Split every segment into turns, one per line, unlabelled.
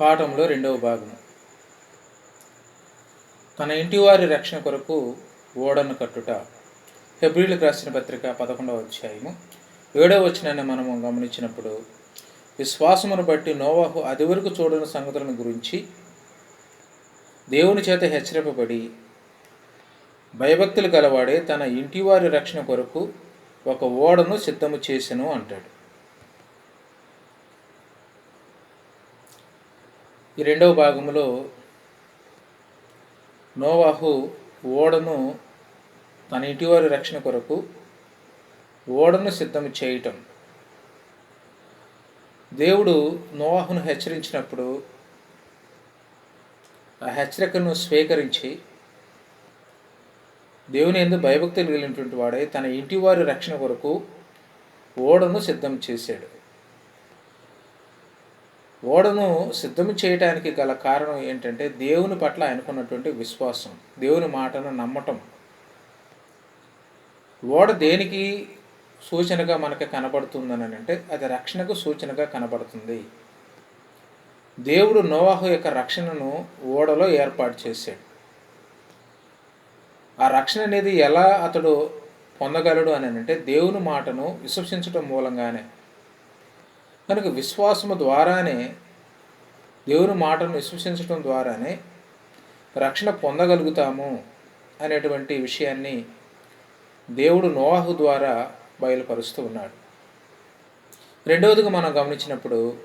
పాఠంలో రెండవ భాగం. తన ఇంటి వారి రక్షణ కొరకు ఓడను కట్టుట. ఫిబ్రిలకు రాసిన పత్రిక పదకొండవ అధ్యాయము. ఏడవ వచనాన్ని మనము గమనించినప్పుడు విశ్వాసమును బట్టి నోవాహు అది వరకు చూడని సంగతులను గురించి దేవుని చేత హెచ్చరింపబడి భయభక్తులు గలవాడే తన ఇంటివారి రక్షణ కొరకు ఒక ఓడను సిద్ధము చేసెను అంటాడు. ఈ రెండవ భాగంలో నోవాహు ఓడను తన ఇంటివారి రక్షణ కొరకు ఓడను సిద్ధం చేయటం. దేవుడు నోవాహును హెచ్చరించినప్పుడు ఆ హెచ్చరికను స్వీకరించి దేవుని ఎందు భయభక్తులు కలిగినటువంటి వాడే తన ఇంటి వారి రక్షణ కొరకు ఓడను సిద్ధం చేశాడు. ఓడను సిద్ధం చేయడానికి గల కారణం ఏంటంటే దేవుని పట్ల ఆయనకున్నటువంటి విశ్వాసం దేవుని మాటను నమ్మటం. ఓడ దేనికి సూచనగా మనకి కనబడుతుందని అంటే అది రక్షణకు సూచనగా కనబడుతుంది. దేవుడు నోవాహు యొక్క రక్షణను ఓడలో ఏర్పాటు చేశాడు. ఆ రక్షణ అనేది ఎలా అతడు పొందగలడు అని అంటే దేవుని మాటను విశ్వసించడం మూలంగానే కనుక విశ్వాసము ద్వారానే దేవుని మాటను విశ్వసించడం ద్వారానే రక్షణ పొందగలుగుతాము అనేటువంటి విషయాన్ని దేవుడు నోవాహు ద్వారా బయలుపరుస్తూ ఉన్నాడు. రెండవదిగా మనం గమనించినప్పుడు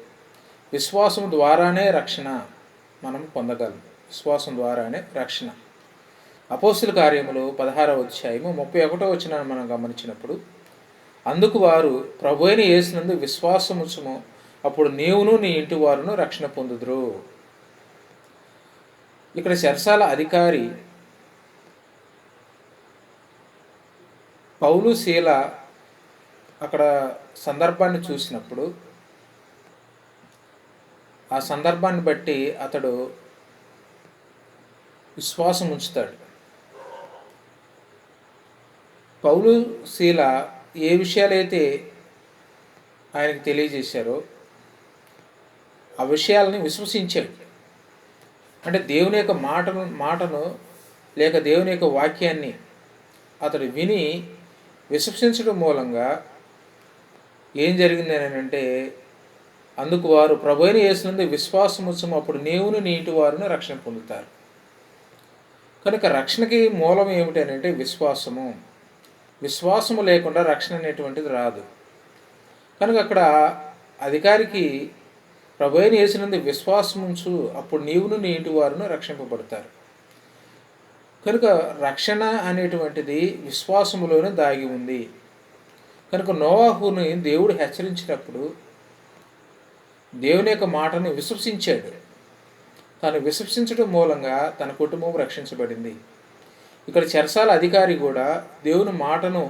విశ్వాసం ద్వారానే రక్షణ మనం పొందగలం. విశ్వాసం ద్వారానే రక్షణ. అపోస్తుల కార్యములు పదహారవ అధ్యాయము ముప్పై ఒకటో వచ్చిన మనం గమనించినప్పుడు అందుకు వారు ప్రభు అయిన యేసునందు విశ్వాసముచము అప్పుడు నీవును నీ ఇంటి వారును రక్షణ పొందుదురు. ఇక్కడ శరసాల అధికారి పౌలు శీల అక్కడ సందర్భాన్ని చూసినప్పుడు ఆ సందర్భాన్ని బట్టి అతడు విశ్వాసం ఉంచుతాడు. పౌలు శీల ఏ విషయాలైతే ఆయనకు తెలియజేశారో ఆ విషయాలని విశ్వసించాడు అంటే దేవుని యొక్క మాటను మాటను లేక దేవుని యొక్క వాక్యాన్ని అతడు విని విశ్వసించడం మూలంగా ఏం జరిగింది అని అంటే అందుకు వారు ప్రభుని చేసినందు విశ్వాసం విశ్వాసముత్సవం అప్పుడు నేవును నీటి వారును రక్షణ పొందుతారు. కనుక రక్షణకి మూలం ఏమిటి అని అంటే విశ్వాసము. విశ్వాసము లేకుండా రక్షణ అనేటువంటిది రాదు. కనుక అక్కడ అధికారికి ప్రభు అయిన యేసునందు విశ్వాసముంచు అప్పుడు నీవును నీ ఇంటి వారును రక్షింపబడతారు. కనుక రక్షణ అనేటువంటిది విశ్వాసములోనే దాగి ఉంది. కనుక నోవాహుని దేవుడు హెచ్చరించినప్పుడు దేవుని యొక్క మాటని విశ్వసించాడు. తాను విశ్వసించడం మూలంగా తన కుటుంబం రక్షించబడింది. ఇక్కడ చెరసాల అధికారి కూడా దేవుని మాటను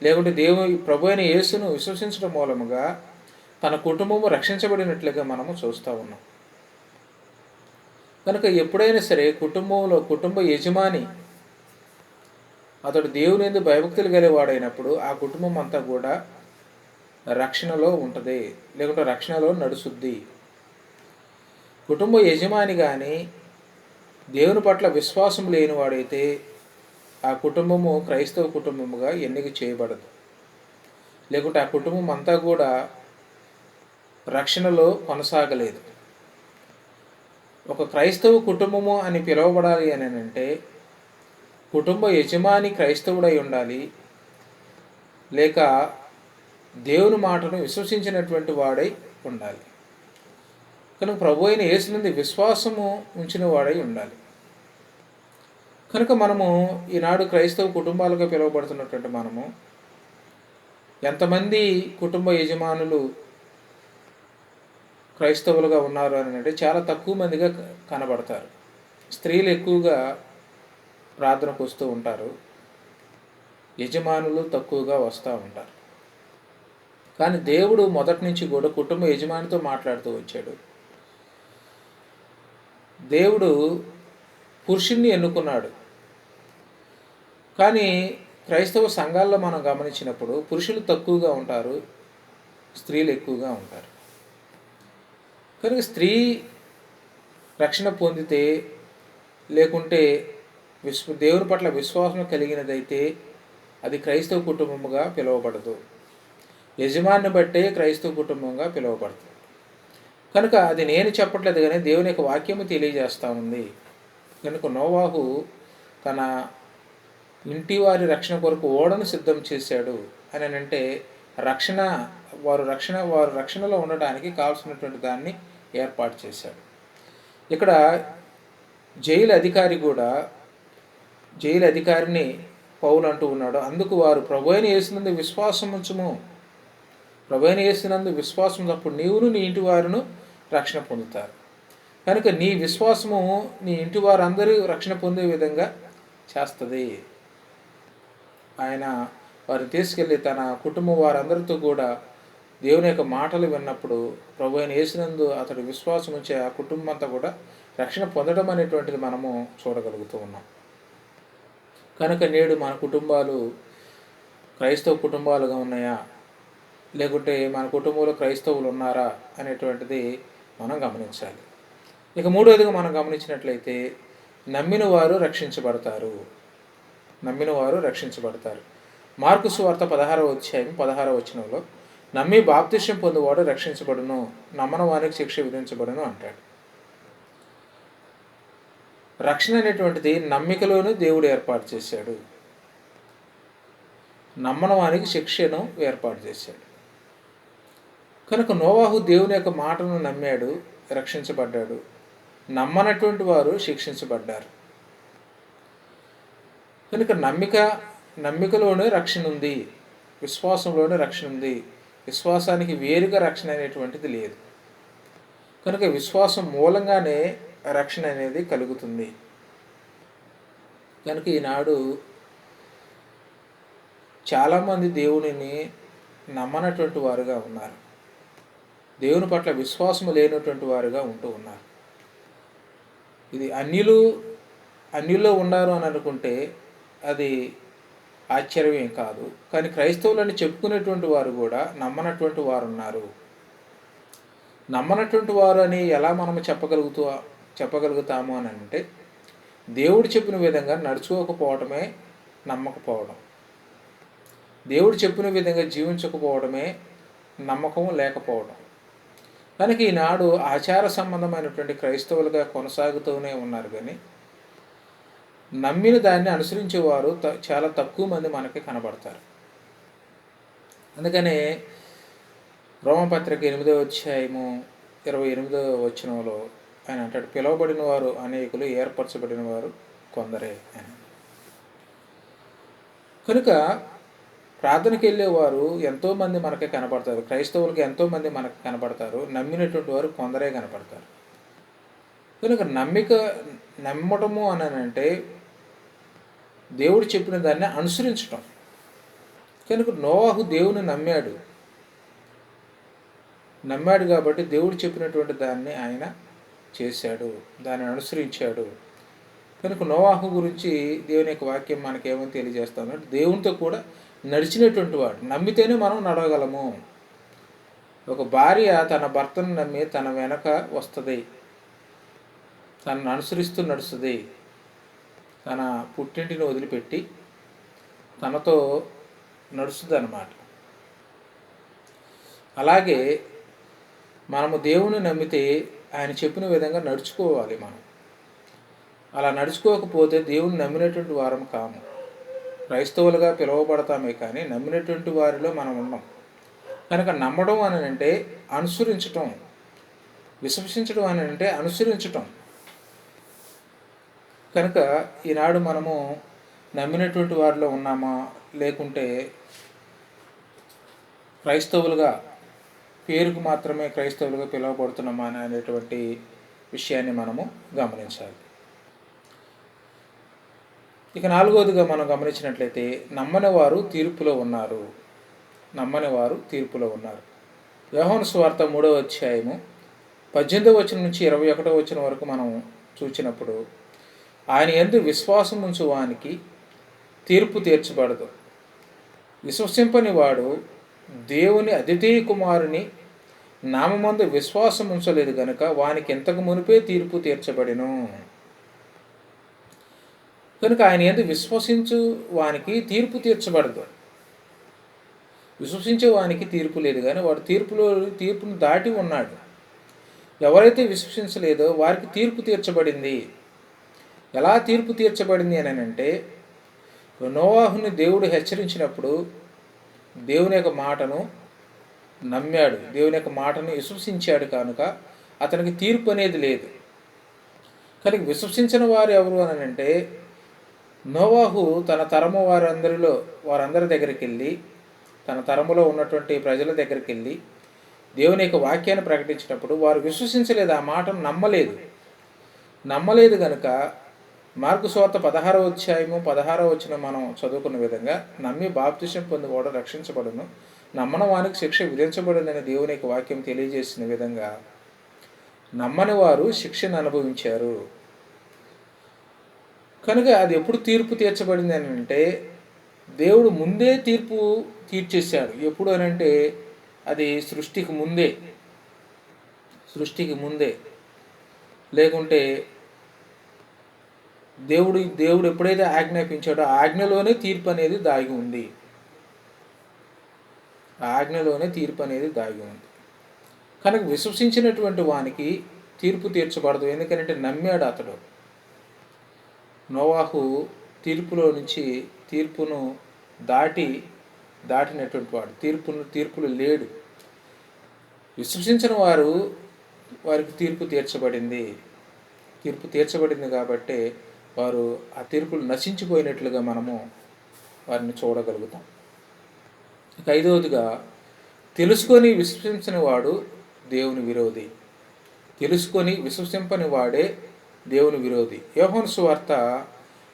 లేకుంటే దేవుని ప్రభు అయిన యేసును విశ్వసించడం మూలముగా తన కుటుంబము రక్షించబడినట్లుగా మనము చూస్తూ ఉన్నాం. కనుక ఎప్పుడైనా సరే కుటుంబంలో కుటుంబ యజమాని అతడు దేవుని ఎందు భయభక్తులు గలవాడైనప్పుడు ఆ కుటుంబం అంతా కూడా రక్షణలో ఉంటుంది లేకుంటే రక్షణలో నడుస్తుంది కుటుంబ యజమాని కానీ దేవుని పట్ల విశ్వాసం లేనివాడైతే ఆ కుటుంబము క్రైస్తవ కుటుంబముగా ఎన్నిక చేయబడదు. లేకుంటే ఆ కుటుంబం అంతా కూడా రక్షణలో కొనసాగలేదు. ఒక క్రైస్తవ కుటుంబము అని పిలువబడాలి అని అంటే కుటుంబ యజమాని క్రైస్తవుడై ఉండాలి. లేక దేవుని మాటను విశ్వసించినటువంటి వాడై ఉండాలి. కనుక ప్రభు అయిన యేసు విశ్వాసము ఉంచిన వాడై ఉండాలి. కనుక మనము ఈనాడు క్రైస్తవ కుటుంబాలుగా పిలువబడుతున్నటువంటి మనము ఎంతమంది కుటుంబ యజమానులు క్రైస్తవులుగా ఉన్నారు అని అంటే చాలా తక్కువ మందిగా కనబడతారు. స్త్రీలు ఎక్కువగా ప్రార్థనకు వస్తూ ఉంటారు. యజమానులు తక్కువగా వస్తూ ఉంటారు. కానీ దేవుడు మొదటి నుంచి కూడా కుటుంబ యజమానితో మాట్లాడుతూ వచ్చాడు. దేవుడు పురుషుణ్ణి ఎన్నుకున్నాడు. కానీ క్రైస్తవ సంఘాల్లో మనం గమనించినప్పుడు పురుషులు తక్కువగా ఉంటారు స్త్రీలు ఎక్కువగా ఉంటారు. కనుక స్త్రీ రక్షణ పొందితే లేకుంటే విశ్వ దేవుని పట్ల విశ్వాసం కలిగినదైతే అది క్రైస్తవ కుటుంబముగా పిలువబడదు. యజమాన్ని బట్టే క్రైస్తవ కుటుంబంగా పిలువబడుతుంది కనుక అది నేను చెప్పట్లేదు కానీ దేవుని యొక్క వాక్యము తెలియజేస్తూ ఉంది. కనుక నోవాహు తన ఇంటి వారి రక్షణ కొరకు ఓడను సిద్ధం చేశాడు అని అంటే రక్షణ వారు రక్షణ వారు రక్షణలో ఉండడానికి కావాల్సినటువంటి దాన్ని ఏర్పాటు చేశాడు. ఇక్కడ జైలు అధికారి కూడా జైలు అధికారిని పౌలు అంటూ ఉన్నాడు. అందుకు వారు ప్రభు వేసినందు విశ్వాసం ఉంచుము. ప్రభు వేసినందు విశ్వాసం అప్పుడు నీవును నీ ఇంటి వారును రక్షణ పొందుతారు. కనుక నీ విశ్వాసము నీ ఇంటి వారందరూ రక్షణ పొందే విధంగా చేస్తుంది. ఆయన వారిని తీసుకెళ్ళి తన కుటుంబం వారందరితో కూడా దేవుని యొక్క మాటలు విన్నప్పుడు ప్రభు అయిన వేసినందు అతడు విశ్వాసం ఉంచే ఆ కుటుంబం అంతా కూడా రక్షణ పొందడం అనేటువంటిది మనము చూడగలుగుతూ ఉన్నాం. కనుక నేడు మన కుటుంబాలు క్రైస్తవ కుటుంబాలుగా ఉన్నాయా? లేకుంటే మన కుటుంబంలో క్రైస్తవులు ఉన్నారా? అనేటువంటిది మనం గమనించాలి. ఇక మూడవదిగా మనం గమనించినట్లయితే నమ్మిన వారు రక్షించబడతారు. నమ్మిన వారు రక్షించబడతారు. మార్కు సువార్త పదహారవ అధ్యాయం పదహారవ వచనంలో నమ్మి బాప్తిష్యం పొందువాడు రక్షించబడును నమ్మన వారికి శిక్ష విధించబడును అంటాడు. రక్షణ అనేటువంటిది నమ్మికలోనే దేవుడు ఏర్పాటు చేశాడు. నమ్మన వారికి శిక్షను ఏర్పాటు చేశాడు. కనుక నోవాహు దేవుని యొక్క మాటను నమ్మాడు రక్షించబడ్డాడు. నమ్మనటువంటి వారు శిక్షించబడ్డారు. కనుక నమ్మిక నమ్మికలోనే రక్షణ ఉంది విశ్వాసంలోనే రక్షణ ఉంది విశ్వాసానికి వేరుగా రక్షణ అనేటువంటిది లేదు. కనుక విశ్వాసం మూలంగానే రక్షణ అనేది కలుగుతుంది. కనుక ఈనాడు చాలామంది దేవునిని నమ్మనటువంటి వారుగా ఉన్నారు. దేవుని పట్ల విశ్వాసము లేనటువంటి వారుగా ఉంటూ ఉన్నారు. ఇది అన్యులు అన్యుల్లో ఉన్నారు అని అనుకుంటే అది ఆశ్చర్యం కాదు. కానీ క్రైస్తవులని చెప్పుకునేటువంటి వారు కూడా నమ్మనటువంటి వారు ఉన్నారు నమ్మనటువంటి వారు అని ఎలా మనము చెప్పగలుగుతూ చెప్పగలుగుతాము అని అంటే దేవుడు చెప్పిన విధంగా నడుచుకోకపోవడమే నమ్మకపోవడం. దేవుడు చెప్పిన విధంగా జీవించకపోవడమే నమ్మకం లేకపోవడం. కనుక ఈనాడు ఆచార సంబంధమైనటువంటి క్రైస్తవులుగా కొనసాగుతూనే ఉన్నారు కానీ నమ్మిన దాన్ని అనుసరించేవారు త చాలా తక్కువ మంది మనకి కనబడతారు. అందుకనే రోమపత్రిక ఎనిమిదో అధ్యాయము ఇరవై ఎనిమిదో వచనంలో ఆయన అంటాడు పిలువబడిన వారు అనేకులు ఏర్పరచబడిన వారు కొందరే అని. కనుక ప్రార్థనకి వెళ్ళేవారు ఎంతోమంది మనకి కనపడతారు. క్రైస్తవులకి ఎంతోమంది మనకు కనపడతారు. నమ్మినటువంటి వారు కొందరే కనపడతారు. కనుక నమ్మిక నమ్మటము అని అంటే దేవుడు చెప్పిన దాన్ని అనుసరించటం. కనుక నోవాహు దేవుని నమ్మాడు. నమ్మాడు కాబట్టి దేవుడు చెప్పినటువంటి దాన్ని ఆయన చేశాడు. దాన్ని అనుసరించాడు. కనుక నోవాహు గురించి దేవుని యొక్క వాక్యం మనకేమని తెలియజేస్తామంటే దేవునితో కూడా నడిచినటువంటి వాడు. నమ్మితేనే మనం నడవగలము. ఒక భార్య తన భర్తను నమ్మి తన వెనక వస్తుంది. తనను అనుసరిస్తూ నడుస్తుంది. తన పుట్టింటిని వదిలిపెట్టి తనతో నడుస్తుంది అన్నమాట అలాగే మనము దేవుని నమ్మితే ఆయన చెప్పిన విధంగా నడుచుకోవాలి మనం. అలా నడుచుకోకపోతే దేవుని నమ్మినటువంటి వారం కాము. క్రైస్తవులుగా పిలువబడతామే కానీ నమ్మినటువంటి వారిలో మనం ఉన్నాం. కనుక నమ్మడం అని అంటే అనుసరించటం. విశ్వసించడం అని అంటే అనుసరించటం. కనుక ఈనాడు మనము నమ్మినటువంటి వారిలో ఉన్నామా? లేకుంటే క్రైస్తవులుగా పేరుకు మాత్రమే క్రైస్తవులుగా పిలువబడుతున్నామా అనేటువంటి విషయాన్ని మనము గమనించాలి. ఇక నాలుగవదిగా మనం గమనించినట్లయితే నమ్మని వారు తీర్పులో ఉన్నారు. నమ్మని వారు తీర్పులో ఉన్నారు. యోహోను స్వార్థ మూడవ అధ్యాయము పద్దెనిమిదవ వచనం నుంచి ఇరవై ఒకటో వచ్చిన వరకు మనం చూచినప్పుడు ఆయన ఎందు విశ్వాసం ఉంచువానికి తీర్పు తీర్చబడదు. విశ్వసింపని వాడు దేవుని అతిథి కుమారుని నామందు విశ్వాసం ఉంచలేదు గనుక వానికి ఇంతకు మునిపే తీర్పు తీర్చబడిను. కనుక ఆయన ఎందు విశ్వసించు వానికి తీర్పు తీర్చబడదు. విశ్వసించే వానికి తీర్పు లేదు కానీ వాడు తీర్పులో తీర్పును దాటి ఉన్నాడు. ఎవరైతే విశ్వసించలేదో వారికి తీర్పు తీర్చబడింది. ఎలా తీర్పు తీర్చబడింది అని అంటే నోవాహుని దేవుడు హెచ్చరించినప్పుడు దేవుని యొక్క మాటను నమ్మాడు. దేవుని యొక్క మాటను విశ్వసించాడు కనుక అతనికి తీర్పు అనేది లేదు. కానీ విశ్వసించిన వారు ఎవరు అని అంటే నోవాహు తన తరము వారందరిలో వారందరి దగ్గరికి వెళ్ళి తన తరములో ఉన్నటువంటి ప్రజల దగ్గరికి వెళ్ళి దేవుని యొక్క వాక్యాన్ని ప్రకటించినప్పుడు వారు విశ్వసించలేదు. ఆ మాటను నమ్మలేదు. నమ్మలేదు కనుక మార్గస్వార్త పదహారో అధ్యాయము పదహారో వచ్చిన మనం చదువుకున్న విధంగా నమ్మి బాప్తిషం పొంది కూడా రక్షించబడును. నమ్మని వానికి శిక్ష విధించబడిందని దేవుని యొక్క వాక్యం తెలియజేసిన విధంగా నమ్మని వారు శిక్షను అనుభవించారు. కనుక అది ఎప్పుడు తీర్పు తీర్చబడింది అని అంటే దేవుడు ముందే తీర్పు తీర్చేశాడు. ఎప్పుడు అని అంటే అది సృష్టికి ముందే. సృష్టికి ముందే. లేకుంటే దేవుడు దేవుడు ఎప్పుడైతే ఆజ్ఞాపించాడో ఆజ్ఞలోనే తీర్పు అనేది దాగి ఉంది. ఆజ్ఞలోనే తీర్పు అనేది దాగి ఉంది. కనుక విశ్వసించినటువంటి వానికి తీర్పు తీర్చబడదు. ఎందుకంటే నమ్మాడు అతడు. నోవాహు తీర్పులో నుంచి తీర్పును దాటి దాటినటువంటి వాడు. తీర్పును తీర్పులు లేడు. విశ్వసించిన వారు వారికి తీర్పు తీర్చబడింది. తీర్పు తీర్చబడింది కాబట్టి వారు ఆ తీర్పులు నశించిపోయినట్లుగా మనము వారిని చూడగలుగుతాం. ఇక ఐదవదిగా తెలుసుకొని విశ్వసించిన వాడు దేవుని విరోధి. తెలుసుకొని విశ్వసింపని వాడే దేవుని విరోధి. యోహోన్ సువార్త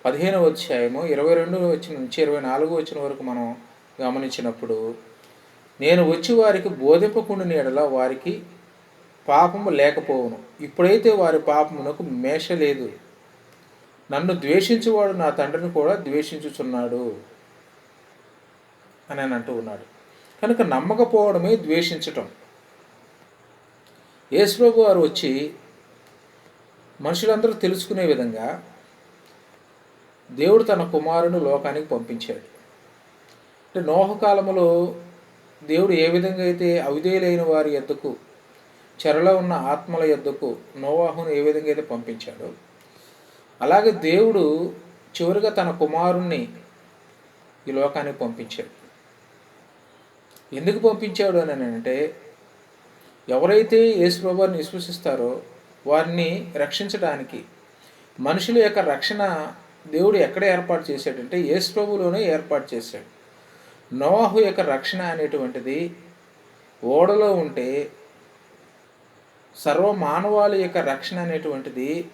పదిహేనవ అధ్యాయము ఇరవై రెండు వచ్చిన నుంచి ఇరవై నాలుగు వచ్చిన వరకు మనం గమనించినప్పుడు నేను వచ్చి వారికి బోధింపకుండా నీడల వారికి పాపము లేకపోవును. ఇప్పుడైతే వారి పాపమునకు మేష లేదు. నన్ను ద్వేషించేవాడు నా తండ్రిని కూడా ద్వేషించుచున్నాడు అని అని అంటూ ఉన్నాడు. కనుక నమ్మకపోవడమే ద్వేషించటం. యేసుప్రభు వారు వచ్చి మనుషులందరూ తెలుసుకునే విధంగా దేవుడు తన కుమారుని లోకానికి పంపించాడు. అంటే నోహకాలములో దేవుడు ఏ విధంగా అయితే అవిధేయులైన వారి ఎద్దకు చెరలో ఉన్న ఆత్మల ఎద్దకు నోవాహును ఏ విధంగా అయితే పంపించాడో అలాగే దేవుడు చివరిగా తన కుమారుణ్ణి ఈ లోకానికి పంపించాడు. ఎందుకు పంపించాడు అని అంటే ఎవరైతే యేసుప్రభుని విశ్వసిస్తారో వారిని రక్షించడానికి. మనుషుల యొక్క రక్షణ దేవుడు ఎక్కడ ఏర్పాటు చేశాడంటే యేసుప్రభులోనే ఏర్పాటు చేశాడు. నోవాహు యొక్క రక్షణ అనేటువంటిది ఓడలో ఉంటే సర్వ మానవాళి యొక్క రక్షణ అనేటువంటిది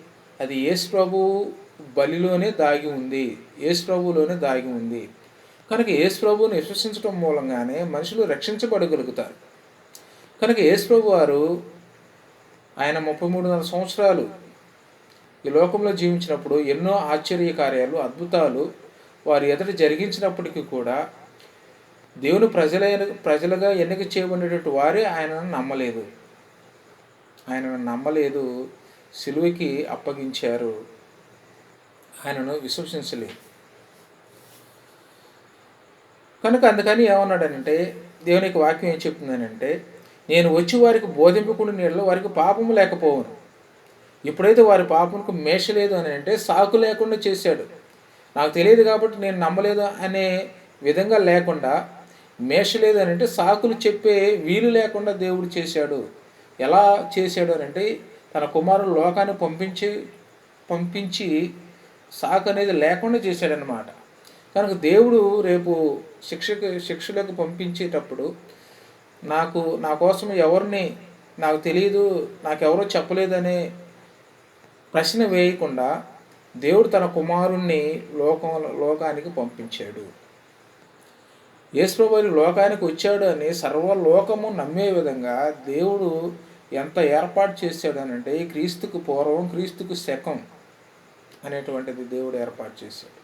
అది యేసు ప్రభు బలిలోనే దాగి ఉంది. యేసు ప్రభులోనే దాగి ఉంది. కనుక యేసు ప్రభువుని విశ్వసించడం మూలంగానే మనుషులు రక్షించబడగలుగుతారు. కనుక యేసు ప్రభు వారు ఆయన ముప్పై మూడున్నర సంవత్సరాలు ఈ లోకంలో జీవించినప్పుడు ఎన్నో ఆశ్చర్య కార్యాలు అద్భుతాలు వారి ఎదుట జరిగించినప్పటికీ కూడా దేవుని ప్రజలైన ప్రజలుగా ఎన్నిక చేయబడినటువంటి వారే ఆయనను నమ్మలేదు. ఆయనను నమ్మలేదు సిలువకి అప్పగించారు. ఆయనను విశ్వసించలేదు. కనుక అందుకని ఏమన్నాడనంటే దేవునికి వాక్యం ఏం చెప్తుందనంటే నేను వచ్చి వారికి బోధింపకుండా నీళ్ళలో వారికి పాపము లేకపోవను. ఇప్పుడైతే వారి పాపముకు మేష లేదు అని అంటే సాకు లేకుండా చేశాడు. నాకు తెలియదు కాబట్టి నేను నమ్మలేదు అనే విధంగా లేకుండా మేష లేదు అని అంటే సాకులు చెప్పే వీలు లేకుండా దేవుడు చేశాడు. ఎలా చేశాడు అని అంటే తన కుమారుడు లోకాన్ని పంపించి పంపించి సాకు అనేది లేకుండా చేశాడనమాట కనుక దేవుడు రేపు శిక్షకు శిక్షలకు పంపించేటప్పుడు నాకు నా కోసం ఎవరిని నాకు తెలియదు నాకెవరో చెప్పలేదనే ప్రశ్న వేయకుండా దేవుడు తన కుమారుణ్ణి లోకం లోకానికి పంపించాడు. యేసుప్రభు లోకానికి వచ్చాడు అని సర్వలోకము నమ్మే విధంగా దేవుడు ఎంత ఏర్పాటు చేశాడు అని అంటే క్రీస్తుకు పూర్వం క్రీస్తుకు శకం అనేటువంటిది దేవుడు ఏర్పాటు చేశాడు.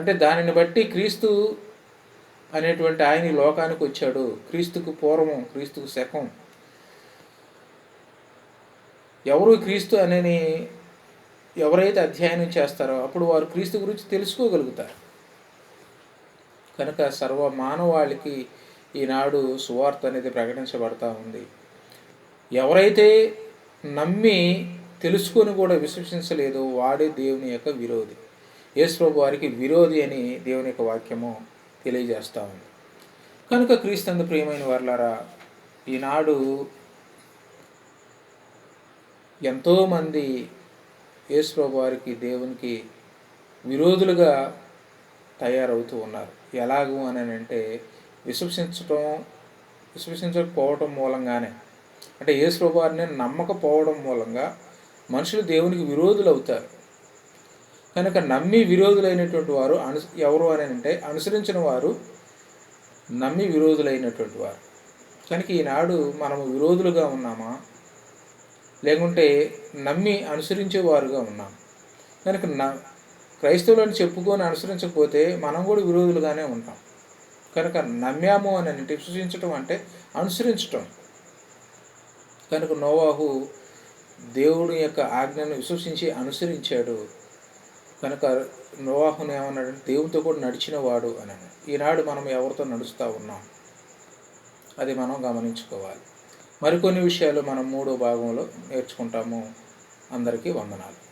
అంటే దానిని బట్టి క్రీస్తు అనేటువంటి ఆయన లోకానికి వచ్చాడు. క్రీస్తుకు పూర్వం క్రీస్తుకు శకం. ఎవరు క్రీస్తు అనేని ఎవరైతే అధ్యయనం చేస్తారో అప్పుడు వారు క్రీస్తు గురించి తెలుసుకోగలుగుతారు. కనుక సర్వ మానవాళికి ఈనాడు సువార్త అనేది ప్రకటించబడతా ఉంది. ఎవరైతే నమ్మి తెలుసుకొని కూడా విశ్వసించలేదో వాడే దేవుని యొక్క విరోధి. యేసుప్రభు వారికి విరోధి అని దేవుని యొక్క వాక్యము తెలియజేస్తూ ఉంది. కనుక క్రీస్తు ప్రియమైన వర్లారా ఈనాడు ఎంతోమంది యేసుప్రభు వారికి దేవునికి విరోధులుగా తయారవుతూ ఉన్నారు. ఎలాగూ అని అంటే విశ్వసించటం విశ్వసించకపోవటం మూలంగానే. అంటే యేసుప్రభు వారిని నమ్మకపోవడం మూలంగా మనుషులు దేవునికి విరోధులు అవుతారు కనుక నమ్మి విరోధులైనటువంటి వారు అను ఎవరు అని అంటే అనుసరించిన వారు నమ్మి విరోధులైనటువంటి వారు. కనుక ఈనాడు మనము విరోధులుగా ఉన్నామా? లేకుంటే నమ్మి అనుసరించేవారుగా ఉన్నాం. కనుక న క్రైస్తవులను చెప్పుకొని అనుసరించకపోతే మనం కూడా విరోధులుగానే ఉంటాం. కనుక నమ్మాము అని అంటే విశ్వసించటం అంటే అనుసరించటం. కనుక నోవాహు దేవుడి యొక్క ఆజ్ఞను విశ్వసించి అనుసరించాడు. కనుక నోవాహును ఏమన్నాడంటే దేవునితో కూడా నడిచిన వాడు అని ఈనాడు మనం ఎవరితో నడుస్తూ ఉన్నాం? అది మనం గమనించుకోవాలి. మరికొన్ని విషయాలు మనం మూడో భాగంలో నేర్చుకుంటాము. అందరికీ వందనాలు.